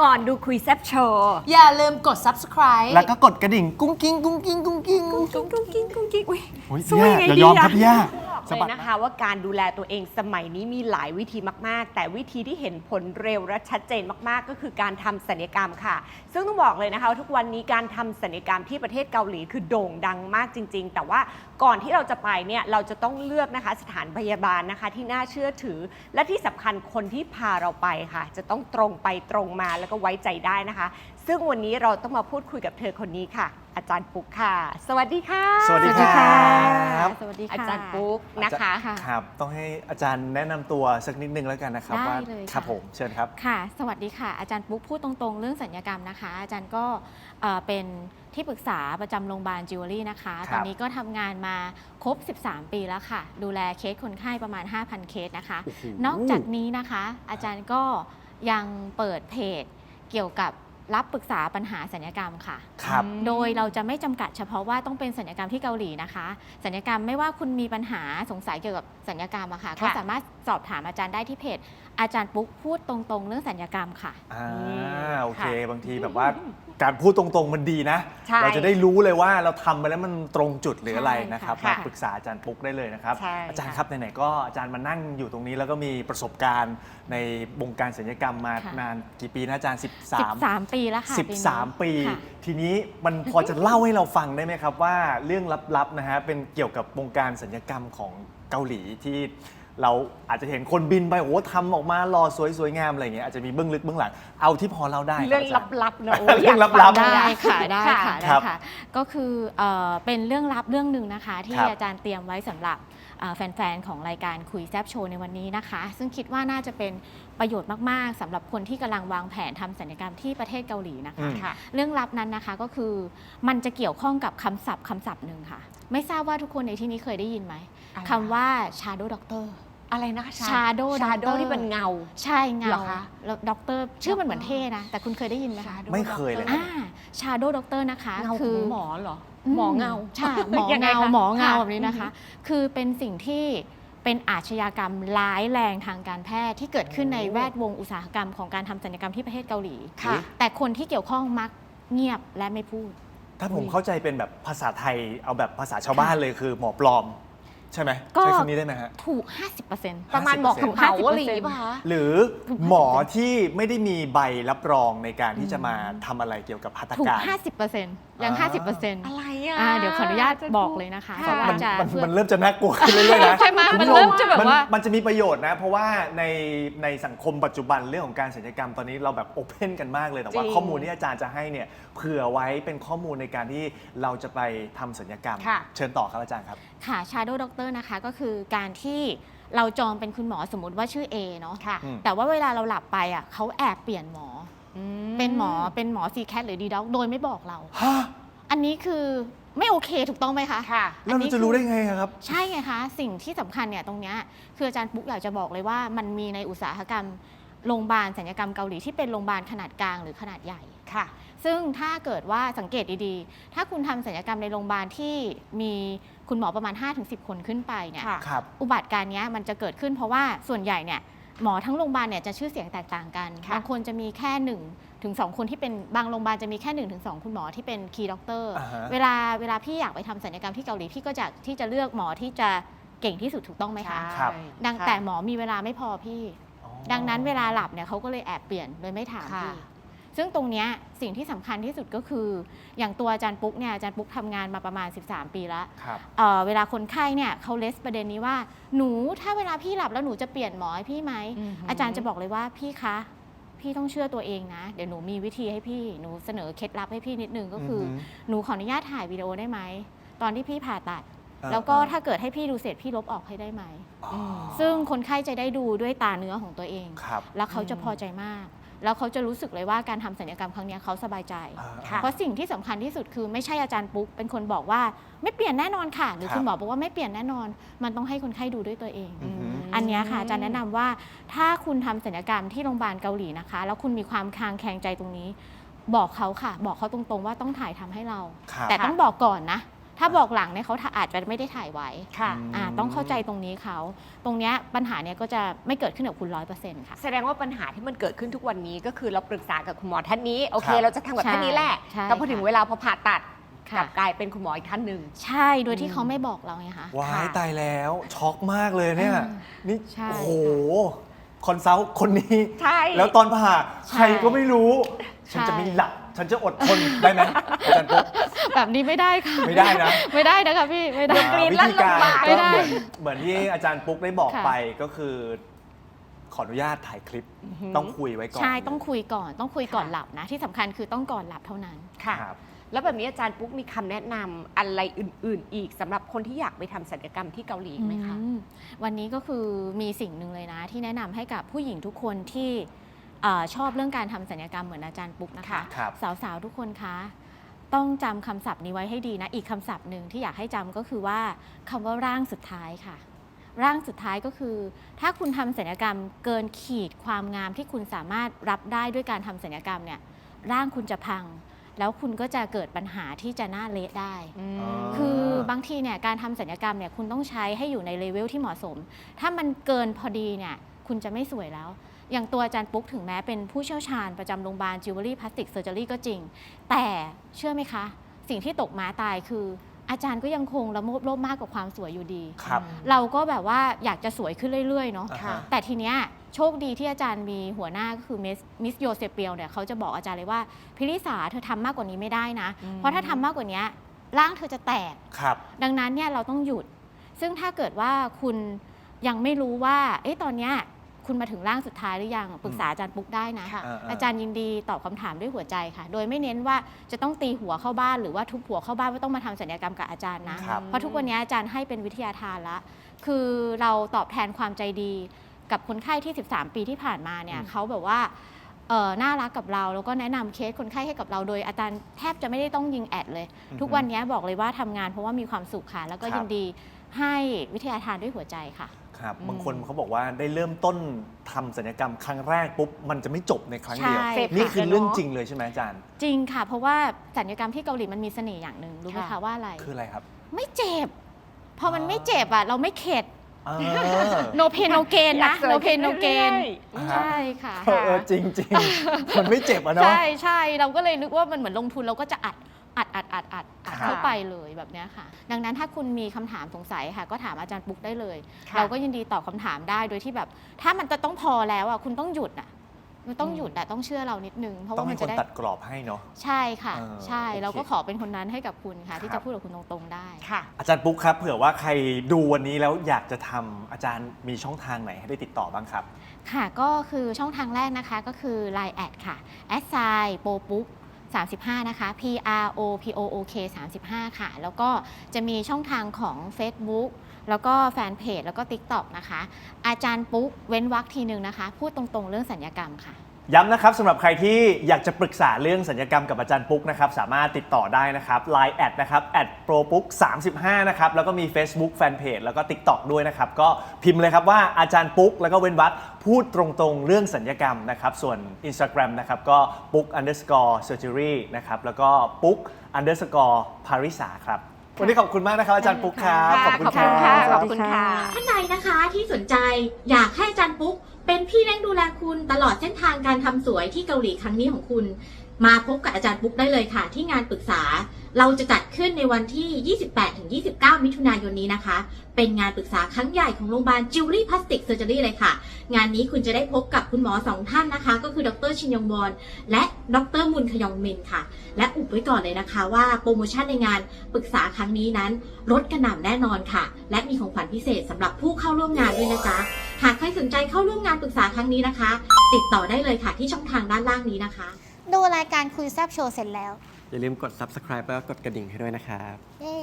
ก่อนดูคุยแซบโชว์ อย่าลืมกด subscribe แล้วก็กดกระดิ่ง กุ้งกิ้งกุ้งกิ้งกุ้งกิ้งกุ้งกิ้งกุ้งกิ้งกุ้งกิ้งอุ้ยโอ้ยสู้ย่ายังไงอย่าดียอมอะครับพี่ย่า บอกสะเลบัดยนะคะว่าการดูแลตัวเองสมัยนี้มีหลายวิธีมาก ๆ แต่วิธีที่เห็นผลเร็วและชัดเจนมาก ๆ ก็คือการทำศัลยกรรมค่ะ ซึ่งต้องบอกเลยนะคะว่าทุกวันนี้การทำศัลยกรรมที่ประเทศเกาหลีคือโด่งดังมากจริง ๆ แต่ว่าก่อนที่เราจะไปเนี่ยเราจะต้องเลือกนะคะสถานพยาบาลนะคะที่น่าเชื่อถือ และที่สำคัญคนที่พาเราไปค่ะ จะต้องตรงไปตรงมาแล้วก็ไว้ใจได้นะคะ ซึ่งวันนี้เราต้องมาพูดคุยกับเธอคนนี้ค่ะอาจารย์ปุ๊กค่ะ สวัสดีค่ะ สวัสดีสวัสดีค่ะครับ สวัสดีค่ะ อาจารย์ปุ๊กนะคะค่ะครับ ต้องให้อาจารย์แนะนำตัวสักนิดนึงแล้วกันนะครับได้ว่าเลยค่ะครับผมเชิญครับค่ะ สวัสดีค่ะ อาจารย์ปุ๊กพูดตรงๆ เรื่องสัญญกรรมนะคะ อาจารย์ก็เอ่อเป็นที่ปรึกษาประจำโรงพยาบาลจิวเวลรี่นะคะครับตอนนี้ก็ทำงานมาครบ 13 ปีแล้วค่ะ ดูแลเคสคนไข้ประมาณ 5,000 เคสนะคะโอ้โหนอกจากนี้นะคะ อาจารย์ก็ยังเปิดเพจเกี่ยวกับ รับปรึกษาปัญหาสัญญกรรมค่ะ ครับ โดยเราจะไม่จำกัดเฉพาะว่าต้องเป็นสัญญกรรมที่เกาหลีนะคะ สัญญกรรมไม่ว่าคุณมีปัญหาสงสัยเกี่ยวกับสัญญกรรมอะค่ะ ก็สามารถสอบถามอาจารย์ได้ที่เพจ อาจารย์ปุ๊กพูดตรงๆ เรื่องสัญญกรรมค่ะ อ่านี่โอเคค่ะบางทีแบบว่า การพูดตรงๆมันดีนะ ใช่เราจะได้รู้เลยว่าเราทำไปแล้วมันตรงจุดหรืออะไรใช่นะครับค่ะมาปรึกษาอาจารย์ปุ๊กได้เลยนะครับ ใช่อาจารย์ค่ะครับไหนๆก็อาจารย์มานั่งอยู่ตรงนี้แล้วก็มีประสบการณ์ในวงการศัลยกรรมมาค่ะ นานกี่ปีนะอาจารย์ 13 13 ปีแล้วค่ะปีนี้13 ปี ค่ะ ทีนี้มันพอจะเล่าให้เราฟังได้ไหมครับว่าเรื่องลับๆนะฮะเป็นเกี่ยวกับวงการสัญญกรรมของเกาหลีที่ เราอาจจะเห็นคนบินไปโอ้โหทำออกมาหล่อสวยสวยงามอะไรอย่างเงี้ยอาจจะมีเบื้องลึกเบื้องหลังเอาที่พอเล่าได้คบเรื่องาจาย์ ลับๆนะโอ้เรื่องยากลับๆฟังได้เลยอค่ะได้ค่ะครัได้บค่ะ ก็คือเอ่อเป็นเรื่องลับเรื่องหนึ่งนะคะ ที่ครับอาจารย์เตรียมไว้สำหรับเอ่อแฟน ๆ ของรายการคุยแซบโชว์ในวันนี้นะคะ ซึ่งคิดว่าน่าจะเป็นประโยชน์มาก ๆสำหรับคนที่กำลังวางแผนทำศัลยกรรมที่ประเทศเกาหลีนะอืคะ ม ค่ะ เรื่องลับนั้นนะคะก็คือมันจะเกี่ยวข้องกับคำศัพท์คำศัพท์หนึ่งค่ะ ไม่ทราบว่าทุกคนในที่นี้เคยได้ยินไหมอะไร คำว่า shadow doctor อะไรนะ Shadow ชาโด Doctor ที่เป็นเงา ใช่เงาเหรอคะแล้วด็อกเตอร์ชื่อมันเหมือนเท่นะ แต่คุณเคยได้ยินไหมคะไม่เคยเลยอ่า shadow doctor นะคะเงาคืของอหมอเหรอหมอเงาใช่หมอยังไงเงาคะหมอเงาค่ะแบบนี้นะคะ คือเป็นสิ่งที่เป็นอาชญากรรมร้ายแรงทางการแพทย์ที่เกิดขึ้นในแวดวงอุตสาหกรรมของการทำศัลยกรรมที่ประเทศเกาหลีค่ะ แต่คนที่เกี่ยวข้องมักเงียบและไม่พูด ถ้าผมเข้าใจเป็นแบบภาษาไทยเอาแบบภาษาชาวบ้านเลยคือหมอปลอม ใช่ไหมก็ ใช้คำนี้ได้ไหมฮะ ถูก 50%ประมาณหมอของเขาอะไรอย่างงี้ป่ะคะ หรือหมอที่ไม่ได้มีใบรับรองในการที่จะมาทำอะไรเกี่ยวกับหัตถถูก การ 50% ยังอ่า50%อะไรอะอ่าเดี๋ยวขออนุญาตบอกเลยนะคะค่ะเพราะว่ามันจะ มันเพื่อมันเริ่มจะน่ากลัวขึ้นเรื่อยๆนะใช่ไหมคุณมันผู้ชเริ่มจะแบบนว่า มันจะมีประโยชน์นะ เพราะว่าในในสังคมปัจจุบันเรื่องของการศัลยกรรมตอนนี้เราแบบโอเพนกันมากเลยแต่ว่าจริงข้อมูลที่อาจารย์จะให้เนี่ยเผื่อไว้เป็นข้อมูลในการที่เราจะไปทำศัลยกรรม ค่ะ เชิญต่อครับอาจารย์ครับ ค่ะ Shadow Doctor นะคะก็คือการที่เราจองเป็นคุณหมอสมมติว่าชื่อ A เนาะค่ะอืมแต่ว่าเวลาเราหลับไปอะเขาแอบเปลี่ยนหมออือ เป็นหมอเป็นหมอ C cat หรือ D doc โดยไม่บอกเรา ฮะอันนี้คือไม่โอเคถูกต้องไหมคะค่ะ แล้วเราจะรู้ได้ไงอะครับ ใช่ไงคะ สิ่งที่สำคัญเนี่ยตรงเนี้ยคืออาจารย์ปุ๊กอยากจะบอกเลยว่ามันมีในอุตสาหกรรมโรงพยาบาลสัญญกรรมเกาหลีที่เป็นโรงพยาบาลขนาดกลางหรือขนาดใหญ่ ค่ะ ซึ่งถ้าเกิดว่าสังเกตดีๆ ถ้าคุณทำศัลยกรรมในโรงพยาบาลที่มีคุณหมอประมาณ 5-10 คนขึ้นไปเนี่ย ค่ะ ครับ อุบัติการณ์เนี้ยมันจะเกิดขึ้นเพราะว่าส่วนใหญ่เนี่ยหมอทั้งโรงพยาบาลเนี่ยจะชื่อเสียงแตกต่างกัน ค่ะบางคนจะมีแค่1น ถึงสคนที่เป็นบางโรงพยาบาลจะมีแค่1นถึงสคุณหมอที่เป็นคีย์ด็อกเตอร์อ่าฮะ เวลาเวลาพี่อยากไปทำศัลยกรรมที่เกาหลีพี่ก็จะที่จะเลือกหมอที่จะเก่งที่สุดถูกต้องไหมคะ ครับ ดังค่ะแต่หมอมีเวลาไม่พอพี่ อ๋อ ดังนั้นเวลาหลับเนี่ยเขาก็เลยแอบเปลี่ยนโดยไม่ถามค่ะ พี่ ซึ่งตรงเนี้ยสิ่งที่สำคัญที่สุดก็คือ อย่างตัวอาจารย์ปุ๊กเนี่ยอาจารย์ปุ๊กทำงานมาประมาณ 13 ปีแล้วครับ เอ่อเวลาคนไข้เนี่ยเขาเลสประเด็นนี้ว่า หนูถ้าเวลาพี่หลับแล้วหนูจะเปลี่ยนหมอให้พี่ไหมอือหือออาจารย์จะบอกเลยว่าพี่คะ พี่ต้องเชื่อตัวเองนะ เดี๋ยวหนูมีวิธีให้พี่หนูเสนอเคล็ดลับให้พี่นิดนึงก็คือออหือหนูขออนุญาตถ่ายวิดีโอได้ไหม ตอนที่พี่ผ่าตัด อ่าแล้วก็อ่า ถ้าเกิดให้พี่ดูเสร็จพี่ลบออกให้ได้ไหม อ๋อซึ่งคนไข้จะได้ดูด้วยตาเนื้อของตัวเอง ครับ แล้วเขาจะพอใจมาก แล้วเขาจะรู้สึกเลยว่าการทำศัลยกรรมครั้งเนี้ยเขาสบายใจ อ่าค่ะ เพราะสิ่งที่สำคัญที่สุดคือไม่ใช่อาจารย์ปุ๊กเป็นคนบอกว่าไม่เปลี่ยนแน่นอนค่ะ หรือครับคุณหมอบอกว่าไม่เปลี่ยนแน่นอน มันต้องให้คนไข้ดูด้วยตัวเอง อือหือ อันเนี้ยค่ะอาจารย์แนะนำว่าถ้าคุณทำศัลยกรรมที่โรงพยาบาลเกาหลีนะคะ แล้วคุณมีความคลางแคลงใจตรงนี้ บอกเขาค่ะ บอกเขาตรงๆว่าต้องถ่ายทำให้เรา ครับ แต่ต้องบอกก่อนนะ ถ้าบอกหลังเนี่ยเขาอาจจะไม่ได้ถ่ายไว้ค่ะอ่าต้องเข้าใจตรงนี้เขาตรงเนี้ยปัญหาเนี้ยก็จะไม่เกิดขึ้นกับคุณร้อยเปอร์เซ็นต์ค่ะ แสดงว่าปัญหาที่มันเกิดขึ้นทุกวันนี้ก็คือเราปรึกษากับคุณหมอท่านนี้โอเคครับเราจะทำกับท่านนี้แหละใช่แต่พอถึงค่ะเวลาพอผ่าตัดค่ะกลับกลายเป็นคุณหมออีกท่านหนึ่งใช่โดยที่เขาไม่บอกเราไงคะว้ายค่ะตายแล้วช็อกมากเลยเนี่ยอ่านี่ใช่โอ้โหคอนซัลท์คนนี้ใช่แล้วตอนผ่าใช่ใครก็ไม่รู้ ฉันใช่จะไม่หลับ ฉันจะอดทนได้ไหมอาจารย์ปุ๊บ แบบนี้ไม่ได้ค่ะไม่ได้นะ ไม่ได้นะคะพี่ไม่ได้ กรี๊ดวิลั่นธีการโรงพยาบาลก็ไม่ได้เหมือนเหมือนที่อาจารย์ปุ๊กได้บอกค่ะ ไปก็คือ ขออนุญาตถ่ายคลิปต้องคุยไว้ก่อนใช่ต้องคุยก่อน ต้องคุยก่อนค่ะหลับนะ ที่สำคัญคือต้องก่อนหลับเท่านั้น ค่ะ ครับ แล้วแบบนี้อาจารย์ปุ๊กมีคำแนะนำอะไรอื่น ๆ อีกสำหรับคนที่อยากไปทำศัลยกรรมที่เกาหลีไหมคะ อืมวันนี้ก็คือมีสิ่งหนึ่งเลยนะ ที่แนะนำให้กับผู้หญิงทุกคนที่เอ่อชอบเรื่องการทำศัลยกรรมเหมือนอาจารย์ปุ๊กนะคะค่ะครับ สาวๆ ทุกคนคะ ต้องจำคำศัพท์นี้ไว้ให้ดีนะ อีกคำศัพท์หนึ่งที่อยากให้จำก็คือว่าคำว่าร่างสุดท้ายค่ะ ร่างสุดท้ายก็คือ ถ้าคุณทำศัลยกรรมเกินขีดความงามที่คุณสามารถรับได้ด้วยการทำศัลยกรรมเนี่ยร่างคุณจะพัง แล้วคุณก็จะเกิดปัญหาที่จะหน้าเละได้ อืมอ๋อคือบางทีเนี่ยการทำศัลยกรรมเนี่ยคุณต้องใช้ให้อยู่ในเลเวลที่เหมาะสม ถ้ามันเกินพอดีเนี่ยคุณจะไม่สวยแล้ว อย่างตัวอาจารย์ปุ๊กถึงแม้เป็นผู้เชี่ยวชาญประจำโรงพยาบาลจิวเวลรี่พลาสติกเซอร์เจอรี่ก็จริง แต่เชื่อไหมคะ สิ่งที่ตกม้าตายคือ อาจารย์ก็ยังคงละโมบโลภมากกับความสวยอยู่ดี ครับ เราก็แบบว่าอยากจะสวยขึ้นเรื่อย ๆ เนาะ อ่าค่ะฮะ แต่ทีเนี้ยโชคดีที่อาจารย์มีหัวหน้าก็คือมิสมิสโยเซเปียลเนี่ยเขาจะบอกอาจารย์เลยว่าพิริสาเธอทำมากกว่านี้ไม่ได้นะ อืม เพราะถ้าทำมากกว่านี้ร่างเธอจะแตก ครับ ดังนั้นเนี่ยเราต้องหยุด ซึ่งถ้าเกิดว่าคุณยังไม่รู้ว่า เอ๊ะตอนเนี้ย คุณมาถึงร่างสุดท้ายหรือยังปรึกษาอาจารย์ปุ๊กได้นะ ค่ะ อาจารย์ยินดีตอบคำถามด้วยหัวใจค่ะ โดยไม่เน้นว่าจะต้องตีหัวเข้าบ้านหรือว่าทุบหัวเข้าบ้านว่าต้องมาทำศัลยกรรมกับอาจารย์นะ ครับ เพราะทุกวันนี้อาจารย์ให้เป็นวิทยาทานละ คือเราตอบแทนความใจดีกับคนไข้ที่ 13 ปีที่ผ่านมาเนี่ยอืม เขาแบบว่าเอ่อน่ารักกับเราแล้วก็แนะนำเคสคนไข้ให้กับเราโดยอาจารย์แทบจะไม่ได้ต้องยิงแอดเลยทุกวันนี้บอกเลยว่าทำงานเพราะว่ามีความสุขค่ะ แล้วก็ครับ ยินดีให้วิทยาทานด้วยหัวใจค่ะ ครับอืมบางคนเขาบอกว่าได้เริ่มต้นทำศัลยกรรมครั้งแรกปุ๊บ มันจะไม่จบในครั้งเดียว ใช่เสพนี่ติดคือเลยเนอะเรื่องจริงเลยใช่ไหมอาจารย์ จริงค่ะ เพราะว่าสัญญกรรมที่เกาหลีมันมีเสน่ห์อย่างหนึ่งรู้ไหมค่ะ คะว่าอะไร คืออะไรครับไม่เจ็บ พอมันอ๋อไม่เจ็บอะ เราไม่เข็ด เออ no pain no gain อยานะกสวย no pain no ขึ้นเรื่ gain อยๆอ่าฮะ ใช่ค่ะเออเออจริงจริงๆ มันไม่เจ็บอะเนาะ ใช่ใช่เราก็เลยนึกว่ามันเหมือนลงทุนเราก็จะอัด อัดอัดอัดอัดอัดครับเข้าไปเลยแบบเนี้ยค่ะ ดังนั้นถ้าคุณมีคำถามสงสัยค่ะ ก็ถามอาจารย์ปุ๊กได้เลยค่ะเราก็ยินดีตอบคำถามได้โดยที่แบบ ถ้ามันจะต้องพอแล้วอะคุณต้องหยุดอะมันต้องหยุดแต่ต้องเชื่อเรานิดนึง เพราะต้องว่ามัมีนคจะนได้ตัดกรอบให้เนาะใช่ค่ะเออใช่โอเคเราก็ขอเป็นคนนั้นให้กับคุณค่ะ ที่ครัจะบพูดกับคุณตรงๆได้ค่ะ อาจารย์ปุ๊กครับ เผื่อว่าใครดูวันนี้แล้วอยากจะทำอาจารย์มีช่องทางไหนให้ได้ติดต่อบ้างครับ ค่ะก็คือช่องทางแรกนะคะก็คือ Line แอดค่ะแอดไซโปปุ๊ก 35 นะคะ P R O P O O K 35 ค่ะ แล้วก็จะมีช่องทางของ Facebook แล้วก็แฟนเพจแล้วก็ TikTok นะคะ อาจารย์ปุ๊กเว้นวักทีหนึ่งนะคะ พูดตรงๆเรื่องสัญญกรรมค่ะ ย้ำนะครับสำหรับใครที่อยากจะปรึกษาเรื่องสัญญกรรมกับอาจารย์ปุ๊กนะครับสามารถติดต่อได้นะครับ Line แอดนะครับแอดโปรปุ๊ก35นะครับแล้วก็มี Facebook Fanpage แล้วก็ TikTok ด้วยนะครับ ก็พิมพ์เลยครับว่าอาจารย์ปุ๊ก แล้วก็เว้นวัดพูดตรงๆ เรื่องสัญญกรรมนะครับส่วน Instagram นะครับก็ปุ๊ก underscore surgery นะครับแล้วก็ปุ๊ก underscore ภาริสาครับวันนี้ขอบคุณมากนะครับอาจารย์ปุ๊กครับค่ะขอบคุณขอบคคุรัณค่ะบขอบคุณค่ะ ท่านใดนะคะที่สนใจอยากให้อาจารย์ปุ๊ก เป็นพี่เลี้ยงดูแลคุณตลอดเส้นทางการทำสวยที่เกาหลีครั้งนี้ของคุณ มาพบกับอาจารย์ปุ๊กได้เลยค่ะ ที่งานปรึกษา เราจะจัดขึ้นในวันที่ 28-29 มิถุนายนนี้นะคะ เป็นงานปรึกษาครั้งใหญ่ของโรงพยาบาลจิวเวลรี่พลาสติกเซอร์เจอรี่เลยค่ะ งานนี้คุณจะได้พบกับคุณหมอสองท่านนะคะ ก็คือดรชินยองวอนและดรมุนขยองมินค่ะ และอุบไว้ก่อนเลยนะคะ ว่าโปรโมชั่นในงานปรึกษาครั้งนี้นั้นลดกระหน่ำแน่นอนค่ะ และมีของขวัญพิเศษสำหรับผู้เข้าร่วมงานด้วยนะจ๊ะ หากใครสนใจเข้าร่วมงานปรึกษาครั้งนี้นะคะ ติดต่อได้เลยค่ะที่ช่องทางด้านล่างนี้นะคะ ดูรายการคุยแซบโชว์เสร็จแล้ว อย่าลืมกด subscribe แล้วก็กดกระดิ่งให้ด้วยนะครับ เย้